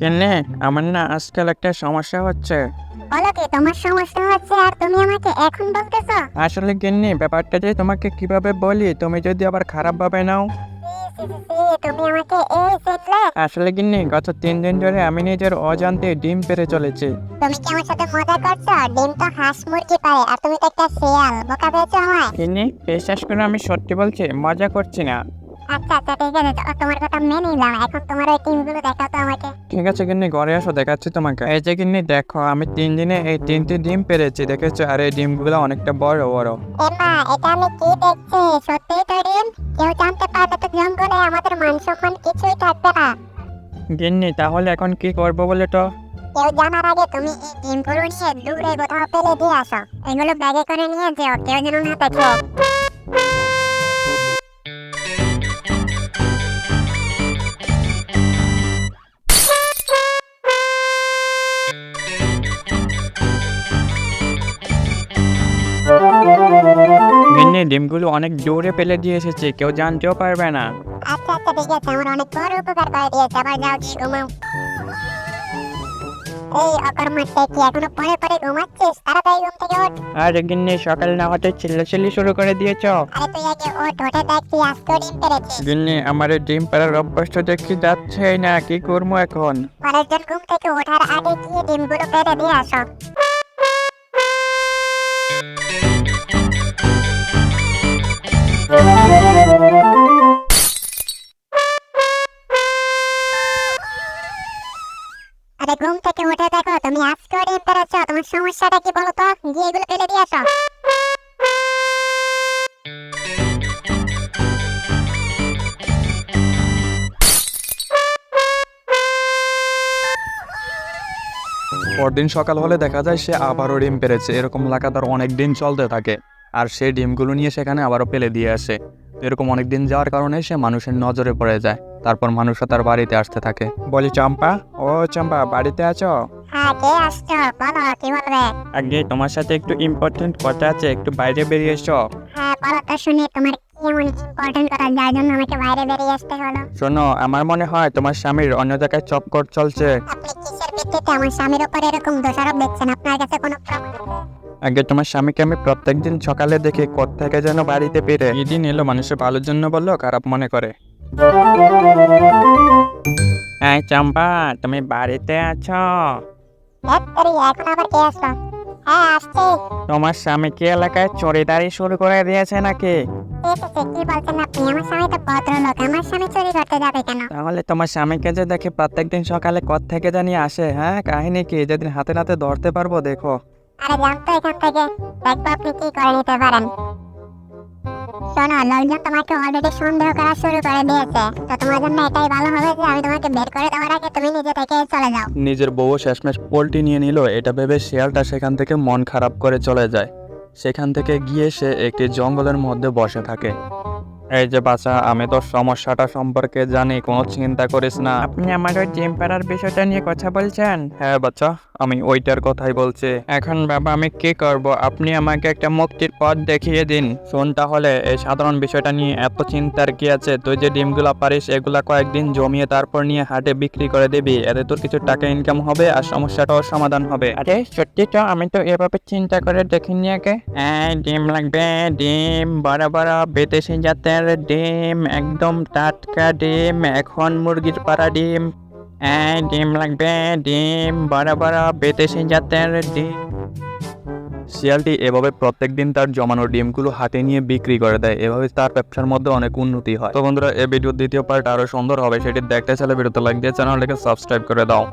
কেনে আমার না আজকাল একটা সমস্যা হচ্ছে। বলো কি তোমার সমস্যা হচ্ছে আর তুমি আমাকে এখন বলতেছো? আসলে গিন্নি ব্যাপারটা যে তোমাকে কীভাবে বলি তুমি যদি আবার খারাপ ভাবে নাও আসলে গিন্নি গত তিন দিন ধরে আমি নিজের অজান্তে ডিম পেরে চলেছি। তুমি কি আমার সাথে মজা করছ? ডিম তো হাঁস মুরগি পারে আর তুমি তো একটা শিয়াল বোকা পেয়েছ আমায়। গিন্নি বিশ্বাস করে আমি সত্যি বলছি মজা করছি না। আচ্ছা আচ্ছা ঠিক আছে তোমার কথা মেনে নিলাম এখন তোমার ওই ডিমগুলো দেখাও তো আমাকে। ঠিক আছে গিন্নি ঘরে আসো দেখাচ্ছি তোমাকে। এই যে গিন্নি দেখো আমি তিন দিনে এই তিনটি ডিম পেরেছি দেখেছ? আর এই ডিমগুলো অনেকটা বড় বড়। এমা এটা আমি কি দেখছি? সত্যিই তো ডিম? কেউ জানতে পারলে তো জঙ্গলে আমাদের সম্মান কিছুই থাকবে না। গিন্নি তাহলে এখন কি করব বলে তো? কেউ জানার আগে তুমি এই ডিমগুলো নিয়ে দূরে কোথাও ফেলে দিয়ে আসো। এগুলো ব্যাগে করে নিয়ে যেও কেউ যেন না দেখে। গিন্নি ডিমগুলো অনেক দূরে ফেলে দিয়ে এসেছে কেউ জানতেও পারবে না। আচ্ছা আচ্ছা ঠিক আছে আমার অনেক বড় উপকার করে দিয়েছে আবার যাও ঘুমাও এই অকর্মাটে কি এখনও পরে পরে ঘুমাচ্ছিস? তাড়াতাড়ি ঘুম থেকে ওঠ আর গিন্নি সকাল না হতে চিল্লাচিল্লি শুরু করে দিয়েছ। আরে তুই আগে ওঠ ওঠে দেখছি আজকেও ডিম পেরেছিস। গিন্নি আমার এই ডিম পাড়ার অভ্যাসটা দেখি যাচ্ছে না কি করব এখন? পরের ঘুম থেকে ওঠার আগে গিয়ে ডিমগুলো পেরে দিয়ে আসো। আরে ঘুম থেকে উঠে দেখো, তুমি আজকেও ডিম পেরেছ, তোমার সমস্যাটা কি বলো তো? গিয়ে এগুলো পেরে দিয়ে আসো। পরদিন সকাল হলে দেখা যায় সে আবারও ডিম পেরেছে। এরকম লাগাতার অনেক দিন চলতে থাকে। আর সে ডিমগুলো নিয়ে সেখানে আবারও পেলে দিয়ে আসে। এরকম অনেক দিন যাওয়ার কারণে সে মানুষের নজরে পড়ে যায়। তারপর মানুষও তার বাড়িতে আসতে থাকে। বলি চম্পা ও চম্পা বাড়িতে আছো? হ্যাঁ কি বলবে? আগে তোমার সাথে একটু ইম্পর্টেন্ট কথা আছে একটু বাইরে বেরিয়ে এসো। হ্যাঁ বলো তো শুনি তোমার কি ইম্পর্টেন্ট কথা? যার জন্য আমাকে বাইরে বেরিয়ে আসতে হলো শোনো আমার মনে হয় তোমার স্বামীর অন্য জায়গায় চক্কর চলছে। আপনি কিসের ভিত্তিতে? আমার স্বামীর উপর এরকম দোষারোপ দেখছেন আপনার কাছে কোনো প্রমাণ আছে? আগে তোমার স্বামীকে আমি প্রত্যেকদিন সকালে দেখি থেকে যেন বাড়িতে পেরে এই দিন এলো মানুষের ভালোর জন্য বলল খারাপ মনে করে। হ্যাঁ চম্পা তুমি বাড়িতে আছো? হ্যাঁ তোমার স্বামী কি এলাকায় চড়িদারি শুরু করে দিয়েছে নাকি? ঠিক আছে কি বলছেন আপনি আমার স্বামী তো ভদ্রলোক আমার স্বামী চুরি করতে যাবে কেন? তাহলে তোমার স্বামীকে যে দেখি প্রত্যেকদিন সকালে কত থেকে জানি আসে হ্যাঁ? কাহিনী কি? যেদিন হাতে নাতে ধরতে পারব দেখো। আরে জানতো এখান থেকে দেখব আপনি কি করে নিতে পারেন। শোনো, লোকজন তোমাকে অলরেডি সন্দেহ করা শুরু করে দিয়েছে। তো তোমার জন্য এটাই ভালো হবে যে আমি তোমাকে বের করে দেওয়ার আগে তুমি নিজে থেকে চলে যাও। নিজের বউ শেষমেশ পোলট্রি নিয়ে নিল, এটা ভেবে শেয়ালটা সেখান থেকে মন খারাপ করে চলে যায়। সেখান থেকে গিয়ে সে একটি জঙ্গলের মধ্যে বসে থাকে। এই যে বাচ্চা আমি তো সমস্যাটা সম্পর্কে জানি কোনো চিন্তা করিস না। আপনি আমার ওই জিম পাড়ার বিষয়টা নিয়ে কথা বলছেন? হ্যাঁ বাচ্চা আমি ওইটার কথাই বলছি। এখন বাবা আমি কি করব? আপনি আমাকে একটা মুক্তির পথ দেখিয়ে দিন। শোন তাহলে এই সাধারণ বিষয়টা নিয়ে এত চিন্তার কি আছে? তুই যে ডিমগুলা পারিস এগুলা কয়েকদিন জমিয়ে তারপর নিয়ে হাটে বিক্রি করে দিবি। এতে তোর কিছু টাকা ইনকাম হবে আর সমস্যাটাও সমাধান হবে। আরে সত্যি তো আমি তো এভাবে চিন্তা করে দেখিনি আগে। হ্যাঁ ডিম লাগবে ডিম। বড় বড় বিদেশি জাতের ডিম, একদম টাটকা ডিম, এখন মুরগির পাড়া ডিম। হ্যাঁ ডিম লাগবে, ডিম, বড় বড়, বিদেশি জাতের ডিম। শিয়ালটি এভাবে প্রত্যেকদিন তার জমানো ডিমগুলো হাতে নিয়ে বিক্রি করে দেয়। এভাবে তার ব্যবসার মধ্যে অনেক উন্নতি হয়। তো বন্ধুরা এই ভিডিওর দ্বিতীয় পার্ট আরও সুন্দর হবে। সেটি দেখতে চাইলে ভিডিওতে লাইক দিয়ে চ্যানেলটাকে সাবস্ক্রাইব করে দাও।